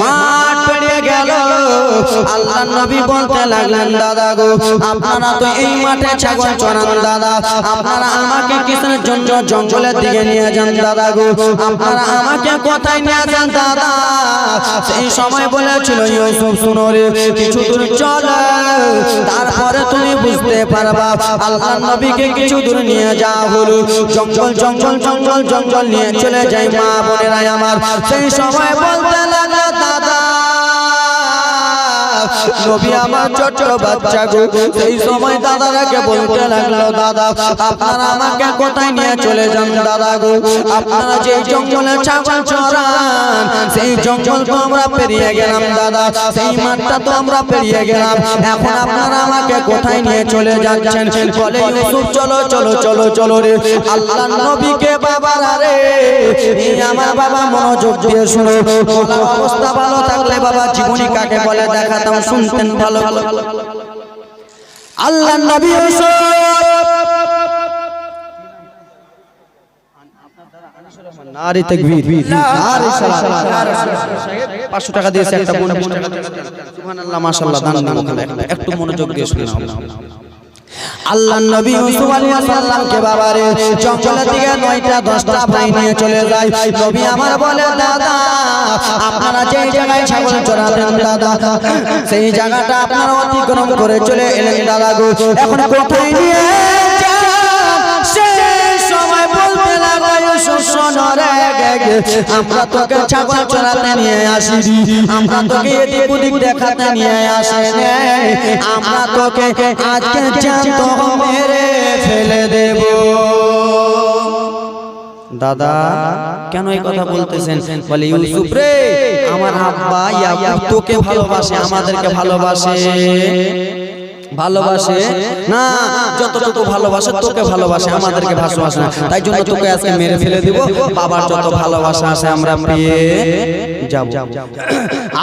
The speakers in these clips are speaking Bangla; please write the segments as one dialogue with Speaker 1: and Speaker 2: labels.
Speaker 1: মাঠ পেরিয়ে গেল। আল্লাহ নবী বলতে লাগলেন, দাদা গো, আপনারা তো এই মাঠে ছাগল চড়ান, দাদা। আপনারা আমাকে জন্য জঙ্গলের দিকে নিয়ে যান, দাদা গো? আপনারা আমাকে কোথায় নিয়ে যান, দাদা? সেই সময় বলেছিল, ইউসুফ, শুনো রে, কিছু দূর চলে। তারপরে তুমি বুঝতে পারবা আল্লাহ নবীকে কিছু দূর নিয়ে যাওয়া হলো জঙ্গল জঙ্গল জঙ্গল জঙ্গল নিয়ে চলে যাই, মা বোনেরাই আমার। সেই সময় বলতে নবী আমার ছোট্ট বাচ্চা গো সেই সময় দাদারাকে বলতে লাগল দাদা আপনারা আমাকে কোথায় নিয়ে চলে যান দাদা গো আপনারা যে জঙ্গলে ছাগল চড়ান সেই জঙ্গল তো আমরা পেরিয়ে গেলাম দাদা সেই মাঠটা তো আমরা পেরিয়ে গেলাম এখন আপনারা আমাকে কোথায় নিয়ে চলে যাচ্ছেন বলে ইউসুফ চলো চলো চলো চলো রে আল্লাহ নবীকে বাবার রে আমার বাবা মনোযোগ দিয়ে শুনো অবস্থা ভালো থাকলে বাবা জীবনী কাকে বলে দেখাতাম শুনতেন ভালো আল্লাহ নবী একটা মনোযোগ দিয়ে শুনে নাও। আল্লাহ নবী ইউসুফ আলাইহিস সালামকে বাবারে জঙ্গলের দিকে নয়টা দশটা ভাই নিয়ে চলে যায়। নবী আমার বলে দাদা আপনারা যে জায়গায় ছাগল চড়াতেন দাদা সেই জায়গাটা আপনারা অতিক্রম করে চলে এলেন দাদা গো। এখন কোথায় নিয়ে ইউসুফ শোনো রে গে গে, আমরা তোকে ছাগল চড়াতে নিয়ে আসি আমরা তোকে এদিক ওদিক নিয়ে আসে আমরা তোকে আজকে জ্যান্ত মেরে ফেলে দেব। দাদা কেন এই কথা বলতেছেন? আমার আব্বা ইয়াকুব তোকে ভালোবাসে আমাদেরকে ভালোবাসে। ভালোবাসে? না, যতটুকু ভালোবাসে তোকে ভালোবাসে, আমাদেরকে ভালোবাসে না। তাই জন্য তোকে আজকে মেরে ফেলে দিব। বাবার যত ভালোবাসা আছে, আমরা পেয়ে যাব।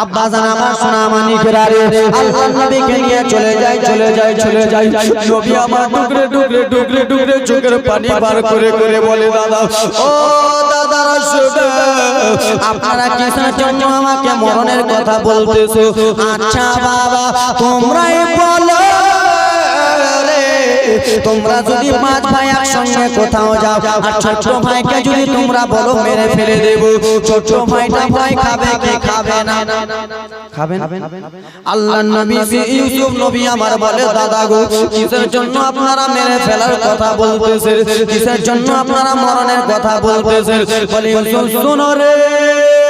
Speaker 1: আব্বা জান, আমার সোনা মানি ফেরারে আল্লাহ নবীকে নিয়ে চলে যায় চলে যায় চলে যায় নবী আমার টুকরে টুকরে টুকরে টুকরে চোখের পানি বার করে করে বলে, দাদা, ও শুনে আপনারা কিসের জন্য আমাকে মরণের কথা বলতেছো। আচ্ছা বাবা, তোমরাই বলো তোমরা যদি পাঁচ ভাই একসঙ্গে কোথাও যাও আর ছোট ভাইকে যদি তোমরা বলো মেরে ফেলে দেব ছোট ভাইটা ভাই খাবে কে খাবে না? খাবেন আল্লাহ নবী ইউসুফ নবী আমার বলে দাদা গো কিসের জন্য আপনারা মেরে ফেলার কথা বলতেছেন? কিসের জন্য আপনারা মরণের কথা বলতেছেন? বলে শুনো রে।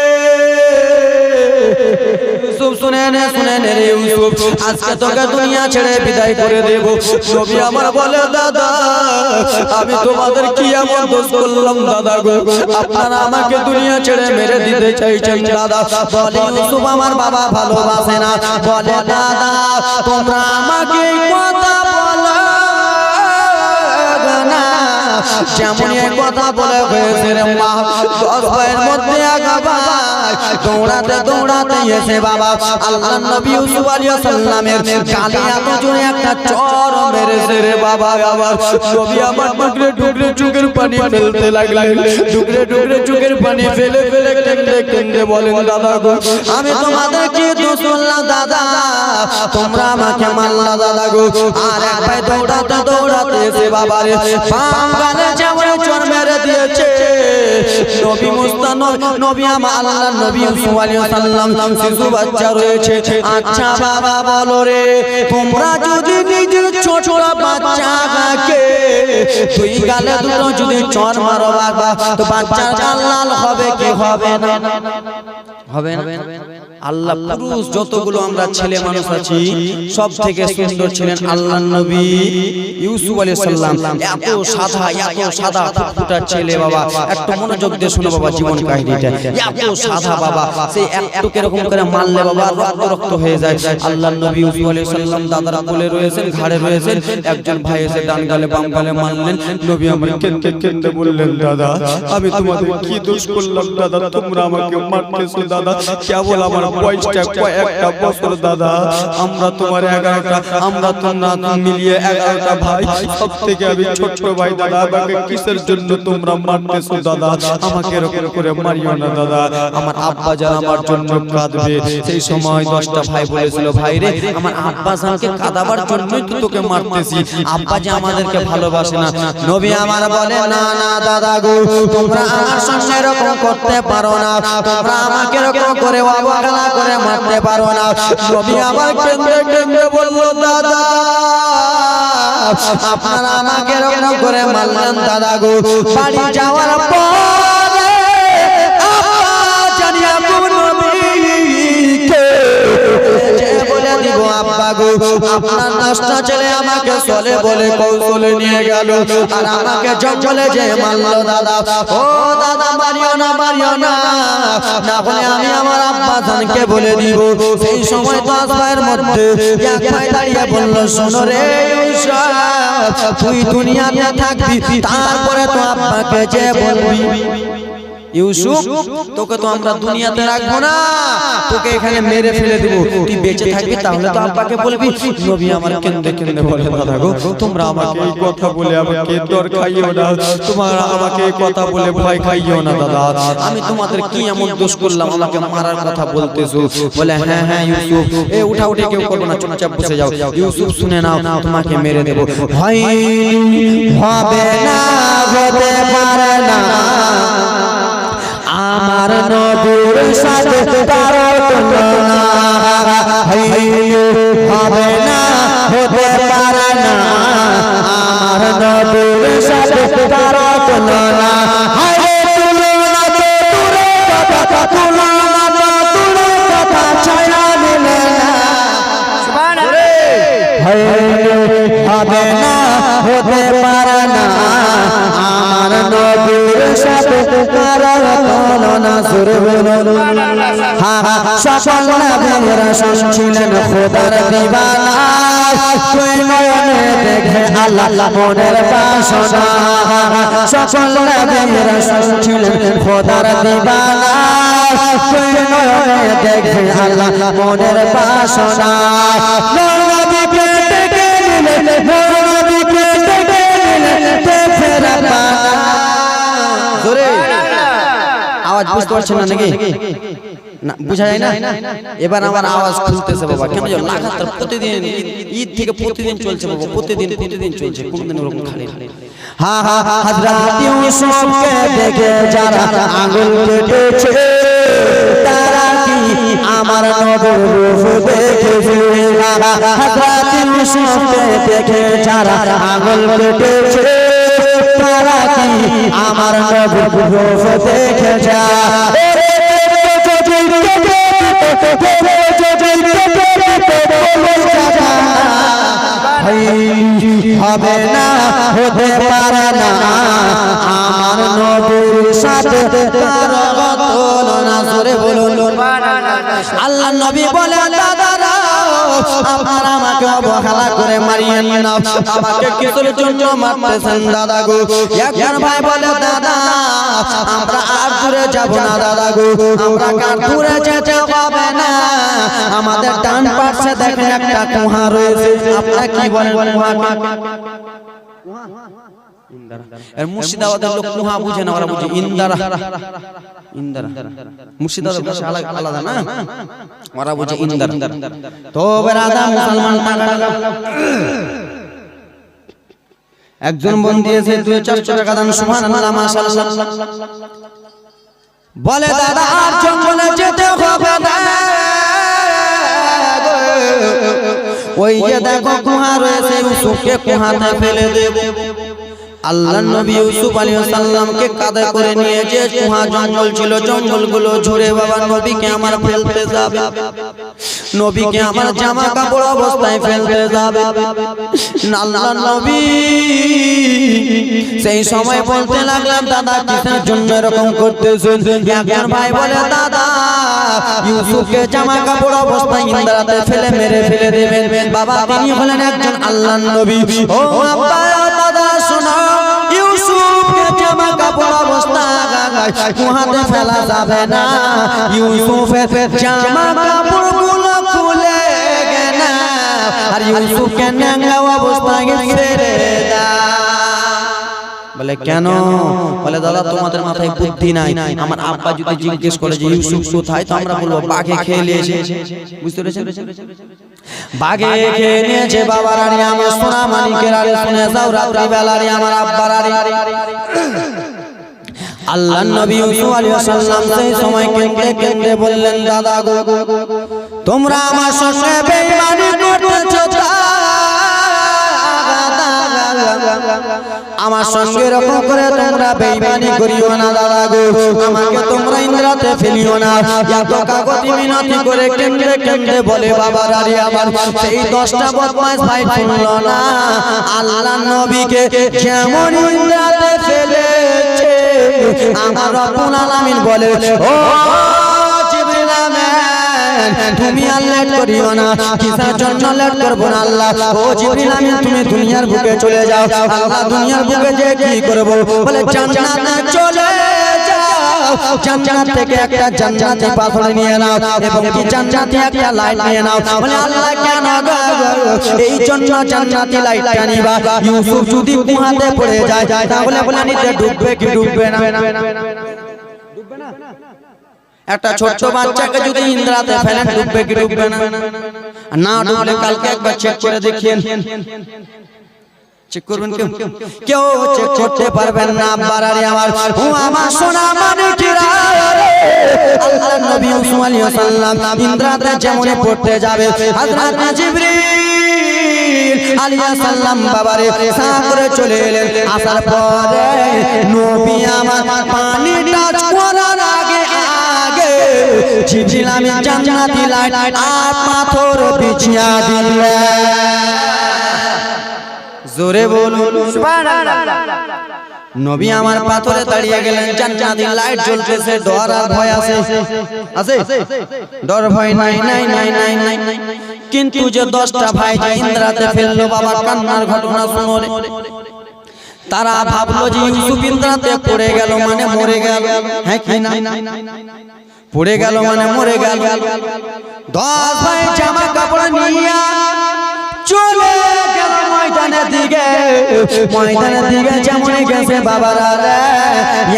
Speaker 1: ইউসুফ শুনে নে শুনে নে রে ইউসুফ। আজকে তোকে দুনিয়া ছেড়ে বিদায় করে দেব। নবী আমার বলে, দাদা, আমি তোমাদের কি এমন দোষ করলাম আমাকে যেমন কথা বলে হয়েছে রে মা, দশ ভাইয়ের মধ্যে দৌড়াতে দৌড়াতে এসে বাবা, আল্লাহ নবী ইউসুফ আলাইহিস সালামের এত জোরে একটা চর মেরেছে রে বাবা নবী আমার টুকরে টুকরে পানি ফেলতে টুকরে টুকরে পানি ফেলে ফেলে বলেন, দাদা আমি তোমাদের কি দোষ দাদা তোমরা আমাকে মারলা দাদা গো। আর এক ভাই দৌড়াতে দৌড়াতে এসে বাবা রে বাঙ্গালে যেমন চর মেরে দিয়েছে। নবী মুস্তান, নবী আমার আল্লাহ, নবী ইউসুফ আলাইহিস সালাম, শিশু বাচ্চা রয়েছে। আচ্ছা বাবা বলো রে, তোমরা যদি নিজের ছোট বাচ্চাকে তুই গালে দুটো যদি চর মারো বাবা, তো বাচ্চার গাল লাল হবে কি হবে না? হবে না। আল্লাহ পুরুষ যতগুলো আমরা ছেলে মানুষ আছি সব থেকে সুন্দর ছিলেন আল্লাহ নবী ইউসুফ আলাইহিস সালাম। এত সাদা এত সাদা ফুটফুটা ছেলে বাবা একটু মনোযোগ দিয়ে শুনো বাবা জীবন কাহিনীটা। এত সাদা বাবা সেই একটু এরকম করে মারলে বাবা রক্ত রক্ত হয়ে যায়। আল্লাহ নবী ইউসুফ আলাইহিস সালাম দাদারা কোলে রয়েছেন ঘাড়ে রয়েছেন একজন ভাই এসে ডান গালে বাম গালে মারলেন। নবী আমার কেঁদে কেঁদে বললেন দাদা আমি তোমাদের কি দোষ করলাম দাদা? তোমরা আমাকে মারতেছো দাদা
Speaker 2: কেবল আমার বয়সটা কয়েকটা বছর দাদা। আমরা তোমার এগারোটা আমরা তোমরা মিলিয়ে এগারোটা ভাই। সব থেকে আমি ছোট্ট ভাই দাদা আমাকে কিসের জন্য তোমরা মারতেছো দাদা? আমাকে এরকম করে মারিও না দাদা। আমার আব্বা যারা আমার জন্য কাঁদবে। সেই সময় দশটা ভাই বলেছিল ভাই রে আমার আব্বা জানকে কাঁদাবার জন্যই তো তোকে মারতেছি। আব্বা যে আমাদেরকে ভালোবাসে না।
Speaker 1: নবী আমার বলে না না দাদা গো তোমরা আমার সঙ্গে এরকম করতে পারো না তোমরা আমাকে এরকম করে অবহেলা করে মারতে পারো না। নবী আমার কেন্দ্রে কেন্দ্রে বলল, দাদা, আপনারা আমাকে এরকম করে মারলেন, দাদা গো। বাড়ি যাওয়ার পরে জানিয়া গো নবীকে আব্বা গো, আপনার নষ্ট ছেলে আমাকে চলে বলে কৌশলে নিয়ে গেল। আর আমাকে জঙ্গলে যে দাদা, ও দাদা, মারিও না মারিও না। আমি আমার আব্বা ধানকে বলে দিব। সেই সময় দশ ভাইয়ের মধ্যে এক ভাই দাঁড়িয়ে বলল, শোনো রে তুই দুনিয়াতে থাকবি, তারপরে তো আব্বাকে যে বলবি। ইউসুফ তোকে তো আমরা দুনিয়াতে রাখব না। তোকে এখানে মেরে ফেলে দিব। তুই বেঁচে থাকবি তাহলে তো আব্বাকে বলবি নবী আমার কেন্দ্রে কেন্দ্রে বলে দাদা গো তোমরা আমাকে এই কথা বলে আমাকে দর খাইও না। তোমরা আমাকে এই কথা বলে ভয় খাইও না দাদা। আমি তোমাদের কি এমন দোষ করলাম? আমাকে মারার কথা বলতেছো। বলে হ্যাঁ হ্যাঁ ইউসুফ। এ উঠা উঠে কেউ করবে না চুপচাপ বসে যাও। ইউসুফ শুনে নাও তোমাকে মেরে দেবো। ভয় হবে না হতে পারে না। আমার নবীর সাথে কারও তুলনা। হবে না হতে পারে না। আমার নবীর সাথে কারও তুলনা। হবে না হতে পারে না। নবীর সাথে কারোর তুলনা সুর হা হা সকল নবীরা শুনছিলেন খোদার দিবানা। তুই নয়নে দেখে আল্লাহ মনের বাসনা। সকল নবীরা শুনছিলেন খোদার দিবানা। তুই নয়নে দেখে আল্লাহ মনের বাসনা। নবীকে ডেকে নিলে নবীকে ডেকে নিলে তে ফেরা আওয়াজ বুঝতে পারছেন না নাকি না বুঝা যায় না এবার আমার আওয়াজ খুলতেছে বাবা কেন যে লাগাতার প্রতিদিন ঈদ- থেকে প্রতিদিন চলছে বাবা প্রতিদিন প্রতিদিন চলছে কোনদিন ওরকম খালি খালি হা হা হযরত ইউসুফকে দেখে যারা আঙ্গুল কেটেছে তারা কি আমার নবীর রূপ দেখেছে হযরত ইউসুফকে দেখে যারা আঙ্গুল কেটেছে তারা কি আমার নবীর রূপ হবে না, হতে পারে না। আমার নবীর সাথে কারও তুলনা আল্লাহ নবী বলে দাদারা আপনারা আমাকে অবহেলা করে মারিয়েন না আমাকে কিসের জন্য মারতেছেন দাদা গো? একজন ভাই বলে দাদা আমরা আর দূরে যাব না দাদা গো। আমরা কার দূরে যেতে হবে না। আমাদের ডান পাশে দেখেন একটা কুহা রয়েছে। আপনারা কি বলেন কুহা এর মুর্শিদাবাদের লোক কুহা বুঝে না ওরা বুঝে ইন্দারা। ইন্দারা। মুর্শিদাবাদের ভাষা আলাদা আলাদা না? ওরা বুঝে ইন্দারা। তো বেরাদা মুসলমান একজন বোন দিয়েছে দুই চারশো টাকা দান মাশাআল্লাহ। বলে দাদা আর জঙ্গলে যেতে হবে না ওই যে দেখো কুহা রয়েছে কুহাতে ফেলে দেব। আল্লাহ নবী ইউসুফ আলাইহিস সালামকে কাঁধে করে নিয়ে যে কুহা জঙ্গল ছিল জঙ্গলগুলো ঝরে বাবা নবীকে আমার ফেলতে যাবে। নবীকে আমার জামা কাপড় অবস্থায় ফেলতে যাবে। আল্লাহ নবী সেই সময় বলতে লাগলাম দাদা কিসের জন্য এরকম করতেছেন? একজন ভাই বলে দাদা ইউসুফকে জামা কাপড় অবস্থায় ইন্দ্রাতে ফেলে মেরে ফেলে দেবেন। বাবা তিনি হলেন একজন আল্লাহ নবী। ও আব্বা কাপড় কাপড় অবস্থা কুহাতে ফেলা যাবে না। ইউসুফের জামা কাপড়গুলো খুলে গেনা আর ইউসুফকে ন্যাংরা অবস্থায় ছেড়ে বলে কেন? বলে দাদা তোমাদের মাথায় বুদ্ধি নাই। আমার আব্বা যদি জিজ্ঞেস করে যে ইউসুফ কোথায়? তো আমরা বলব বাঘে খেয়ে নিয়েছে। বুঝতে পেরেছেন? বাঘে খেয়ে নিয়েছে বাবার আরে আমার সোনা মানিকের আরে শুনে যাও রাত্রি বেলারে আমার আব্বার আরে আল্লাহ নবী সালাম সেই সময় কেঁদে কেঁদে বললেন দাদা গো তোমরা আমার সঙ্গে বেঈমানি করতেছো আমার সঙ্গে এরকম করে তোমরা বেঈমানি করিও না দাদা গো আমাকে তোমরা ইন্দ্রাতে ফেলিও না এত কাগতি মিনতি করে কেন্দ্রে কেন্দ্রে বলে বাবা আরে আমার সেই দশটা বদমাইশ ভাই শুনলো না আল্লাহ নবীকে যেমন ইন্দ্রাতে ফেলেছে আমার রব্বুল আলামিন বলে ও জিবরিল আমিন তুমি আর লেট করিও না কিসার জন্য লেট করব না আল্লাহ? ও জিবরিল আমিন তুমি দুনিয়ার বুকে চলে যাও আল্লাহ দুনিয়ার বুকে যে কি করব? বলে জান্নাতে চলে জান্নাত থেকে একটা জান্নাতি পাথর নিয়ে নাও এবং কি জান্নাতি একটা লাইট নিয়ে নাও? বলে, আল্লাহ কেন? এই জন্য জান্নাতি লাইটটা নিবা। ইউসুফ যদি কুয়াতে পড়ে যায়, তাহলে বলে নিতে ডুববে কি ডুববে না? একটা ছোট্ট বাচ্চাকে যদি ইন্দ্রাতে ফেলেন, ডুববে কি ডুববে না? না ডুবলে কালকে একবার চেক করে দেখিয়েন। চেক করবেন কেউ? কেউ? চেক করতে পারবেন না বাড়ারে আমার। ও আমার সোনা মানিকেরা আল্লাহ নবী ইউসুফ আলাইহিস সালাম ইন্দ্রাতে যেমন পড়তে যাবে হযরত জিবরিল আলাইহিস সালাম বাবারে সা করে চলে এলেন। আসার পরে নবী আমার পানি টাচ করার আগে আগে জিবরিল আমি জান্নাতি লাইট আর পাথর বিছিয়া দিলেন। জোরে বলুন নবী আমার পাথরে দাঁড়িয়ে গেলেন জান্নাতি লাইট জ্বলতেছে ডর আর ভয় আছে। আছে। ডর ভয় নাই নাই নাই নাই নাই কিন্তু যে দশটা ভাই যে ইন্দ্রাতে ফেলল বাবা কান্নার ঘটনা শুনো রে তারা ভাবলো যে ইউসুফ ইন্দ্রাতে পড়ে গেল মানে মরে গেল। হ্যাঁ কি না? পড়ে গেল মানে মরে গেল। দশ ভাই জামা কাপড় নিয়ে ময়দানের দিকে যেমন গেছে বাবারা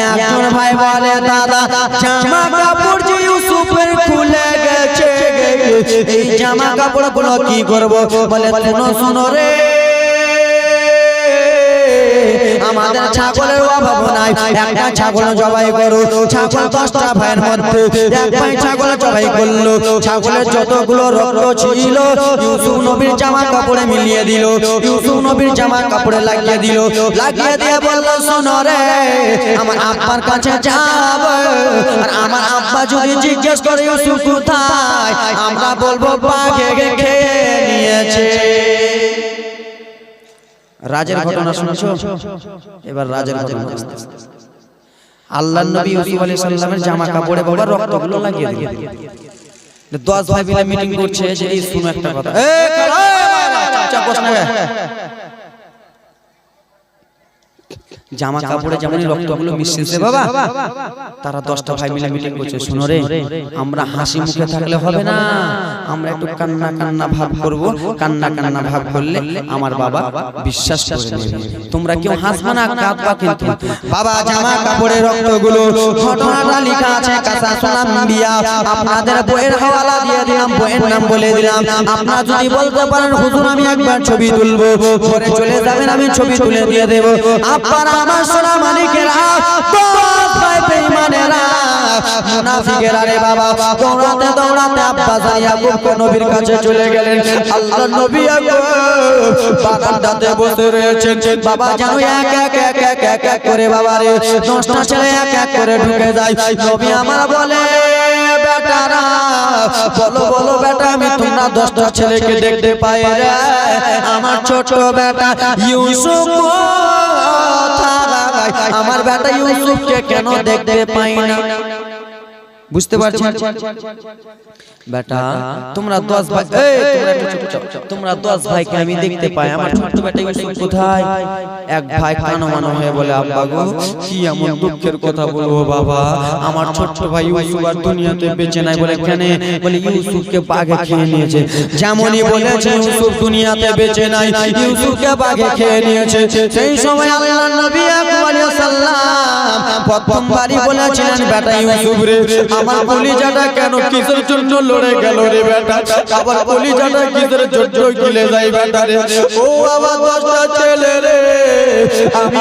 Speaker 1: একজন ভাই বলে, দাদা, জামা কাপড় যে ইউসুফের খুলে গেছে জামা কাপড়গুলো কি করব? বলে শোনো রে। আমাদের ছাগলের অভাব নাই। একটা ছাগল জবাই করো ছাগল দশটা ভাইয়ের মধ্যে এক ভাই ছাগল জবাই করল ছাগলের যতগুলো রক্ত ছিল ইউসুফ নবীর জামা কাপড়ে মিলিয়ে দিল ইউসুফ নবীর জামা কাপড়ে লাগিয়ে দিল লাগিয়ে দিয়ে বলল শোনো রে আমার আব্বার কাছে যাব আর আমার আব্বা যদি জিজ্ঞেস করে ইউসুফ কোথায়? আমরা বলব বাঘে খেয়ে নিয়েছে। রাজের ঘটনা শুনছো? এবার রাজের ঘটনা। আল্লাহ নবী ইউসুফ আলাইহিস সালামের জামা কাপড়ে বাবা রক্তগুলো লাগিয়ে দিল দশ ভাই মিলে মিটিং করছে যে এই শুনো একটা কথা। এ কালা, চাপ বস না। গে। জামা কাপড়ে যেমন রক্তগুলো মিশছে বাবা। তারা দশটা ভাই মিলে মিটিং করছে শুনো রে। আমরা হাসি মুখে থাকলে হবে না। আমরা একটু কান্না কান্না ভাব করব। কান্না কান্না ভাব করলে আমার বাবা বিশ্বাস করে নেবে। তোমরা কেউ হাসবে না কাঁদবা কিন্তু। বাবা জামা কাপড়ের রক্তগুলো ঘটনাটা লেখা আছে কাসা সালাম বিয়া আপনাদের বইয়ের হাওয়ালা দিয়ে দিলাম বইয়ের নাম বলে দিলাম। আপনারা যদি বলতে পারেন হুজুর আমি একবার ছবি তুলবো। পরে চলে যাবেন আমি ছবি তুলে দিয়ে দেব আপনারা আমার সোনা মালিকেরা বাবা, দৌড়াতে দৌড়াতে নবীর কাছে চলে গেলেন। আল্লাহ নবী বসে রয়েছেন। বাবা এক এক এক এক এক এক করে বাবা রে, দশটা ছেলে এক এক করে ঢুকে যায়। নবী আমার বলে বলো বলো বেটা, আমি তোমরা দশটা ছেলেকে দেখতে পাই আমার ছোট বেটা ইউসুফ? আমার বেটা ইউসুফকে কেন দেখতে পাই না? বুঝতে পারছেন? বেটা তোমরা দশ ভাই তোমরা দশ ভাইকে আমি দেখতে পাই। আমার ছোট্ট বেটা ইউসুফ কোথায়? এক ভাই কানো মানো হয়ে বলে আব্বা গো কি এমন দুঃখের কথা বলব বাবা? আমার ছোট্ট ভাই ইউসুফ আর দুনিয়াতে বেঁচে নাই বলে কেন? বলে ইউসুফকে বাঘে খেয়ে নিয়েছে। যেমনই বলেছে ইউসুফ দুনিয়াতে বেঁচে নাই। ইউসুফকে বাঘে খেয়ে নিয়েছে। সেই সময় আল্লাহ নবী আলাইহিস সালাম প্রথমবারই বলেছিলেন বেটা ইউসুফ রে আমার কলিজাটা কেন কিসের জন্য লড়ে গেল রে বেটা? আমার কলিজাটা কিসের জন্য গিলে যায় বেটা রে? ও বাবা দশটা ছেলে রে। আমি